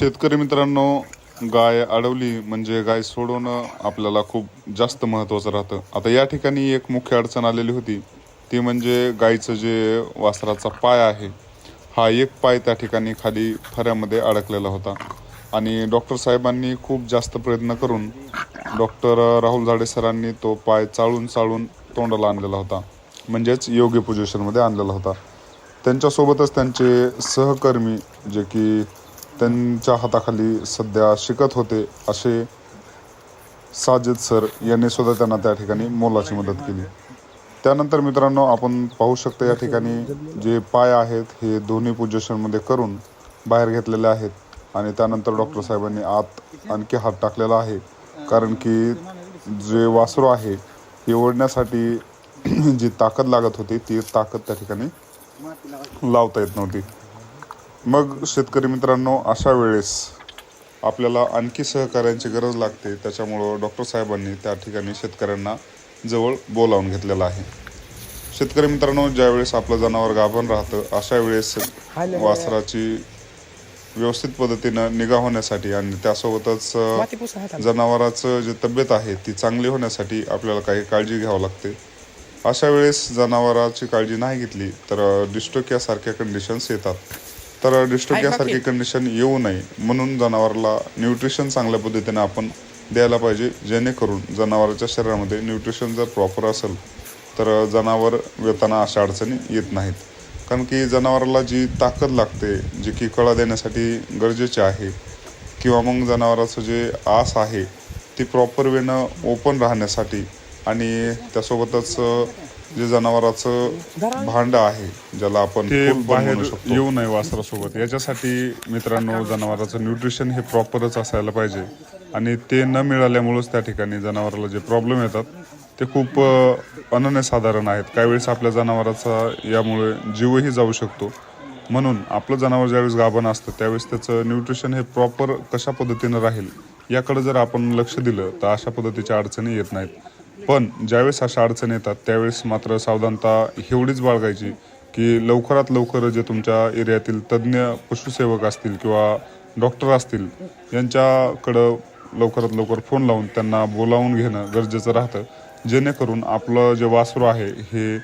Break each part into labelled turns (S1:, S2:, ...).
S1: शेतकरी मित्रांनो गाय अडवली म्हणजे गाय सोडवणं आपल्याला खूप जास्त महत्त्वाचं राहतं. आता या ठिकाणी एक मुख्य अडचण आलेली होती. ती म्हणजे गायचं जे वासराचा पाय आहे हा एक पाय त्या ठिकाणी खाली फऱ्यामध्ये अडकलेला होता. आणि डॉक्टर साहेबांनी खूप जास्त प्रयत्न करून डॉक्टर राहुल झाडे सरांनी तो पाय चाळून चाळून तोंडाला आणलेला होता. म्हणजेच योग्य पोझिशनमध्ये आणलेला होता. त्यांच्यासोबतच त्यांचे सहकर्मी जे की त्यांच्या हाताखाली सध्या शिकत होते असे साजिद सर यांनी सुद्धा त्यांना त्या ठिकाणी मोलाची मदत केली. त्यानंतर मित्रांनो आपण पाहू शकतो या ठिकाणी जे पाय आहेत हे दोन्ही पोझिशनमध्ये करून बाहेर घेतलेले आहेत आणि त्यानंतर डॉक्टर साहेबांनी आत आणखी हात टाकलेला आहे. कारण की जे वासरू आहे हे ओढण्यासाठी जी ताकद लागत होती ती ताकद त्या ठिकाणी लावता येत नव्हती. मग शेतकरी मित्रांनो अशा वेळेस आपल्याला आणखी सहकार्यांची गरज लागते. त्याच्यामुळं डॉक्टर साहेबांनी त्या ठिकाणी शेतकऱ्यांना जवळ बोलावून घेतलेलं आहे. शेतकरी मित्रांनो ज्यावेळेस आपलं जनावर गाभण राहतं अशा वेळेस वासराची व्यवस्थित पद्धतीनं निगा होण्यासाठी आणि त्यासोबतच जनावराचं जे तब्येत आहे ती चांगली होण्यासाठी आपल्याला काही काळजी घ्यावं लागते. अशा वेळेस जनावराची काळजी नाही घेतली तर डिस्ट्रोक यासारख्या कंडिशन्स येतात. तर डिस्ट्रोक यासारखी कंडिशन येऊ नये. म्हणून जनावराला न्यूट्रिशन चांगल्या पद्धतीने आपण द्यायला पाहिजे जेणेकरून जनावराच्या शरीरामध्ये न्यूट्रिशन जर प्रॉपर असेल तर जनावर वेताना अशा अडचणी येत नाहीत. कारण की जनावराला जी ताकद लागते जी की कळा देण्यासाठी गरजेचे आहे किंवा मग जनावराचं जे आस आहे ती प्रॉपर वेनं ओपन राहण्यासाठी आणि त्यासोबतच जे जनावराचं भांड आहे ज्याला आपण
S2: ते बाहेर. येऊ नये वासरासोबत. याच्यासाठी मित्रांनो जनावराचं न्यूट्रिशन हे प्रॉपरच असायला पाहिजे. आणि ते न मिळाल्यामुळंच त्या ठिकाणी जनावराला जे प्रॉब्लेम येतात ते खूप अनन्यसाधारण आहेत. काही वेळेस आपल्या जनावराचा यामुळे जीवही जाऊ शकतो. म्हणून आपलं जनावर ज्यावेळेस गाभण असतं त्यावेळेस त्याचं न्यूट्रिशन हे प्रॉपर कशा पद्धतीनं राहील याकडे जर आपण लक्ष दिलं तर अशा पद्धतीच्या अडचणी येत नाहीत. पण ज्यावेळेस अशा अडचणी येतात त्यावेळेस मात्र सावधानता एवढीच बाळगायची की लवकरात लवकर जे तुमच्या एरियातील तज्ज्ञ पशुसेवक असतील किंवा डॉक्टर असतील यांच्याकडं लवकरात लवकर फोन लावून त्यांना बोलावून घेणं गरजेचं राहतं. जेणेकरून आपलं जे वासरू आहे हे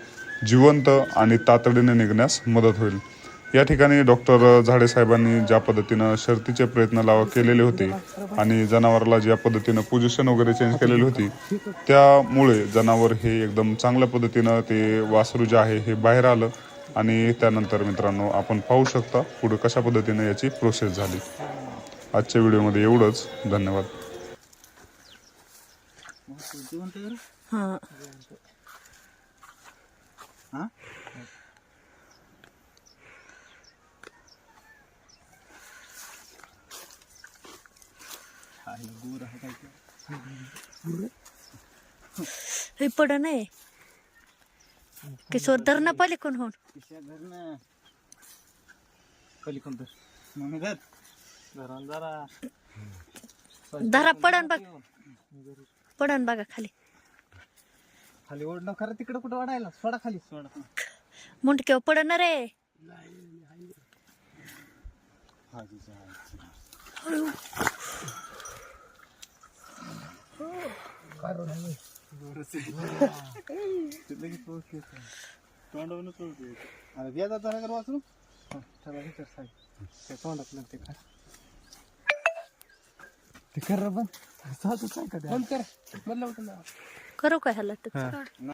S2: जिवंत आणि तातडीने निघण्यास मदत होईल. या ठिकाणी डॉक्टर झाडे साहेबांनी ज्या पद्धतीनं शर्तीचे प्रयत्न लाव केलेले होते आणि जनावराला ज्या पद्धतीनं पोझिशन वगैरे चेंज केलेली होती त्यामुळे जनावर हे एकदम चांगल्या पद्धतीनं ते वासरू जे आहे हे बाहेर आलं. आणि त्यानंतर मित्रांनो आपण पाहू शकता पुढे कशा पद्धतीनं याची प्रोसेस झाली. आजच्या व्हिडिओमध्ये एवढंच. धन्यवाद.
S3: हा? हे पड नाही किशोर धर ना कोण होऊन.
S4: पिशव्या धर ना. पलीकडून धर. मग धर. धरा न जरा.
S3: धरा पडन बघ. पडन बघा खाली.
S4: खाली ओढणं खरं तिकडे कुठं वाढायला सोडा खाली. सोडा.
S3: मुंडक्यावर पडन रे.
S4: अरे साहेब त्या तोंडात लागते खा ते कर पण. का ते?
S3: करू. काय तर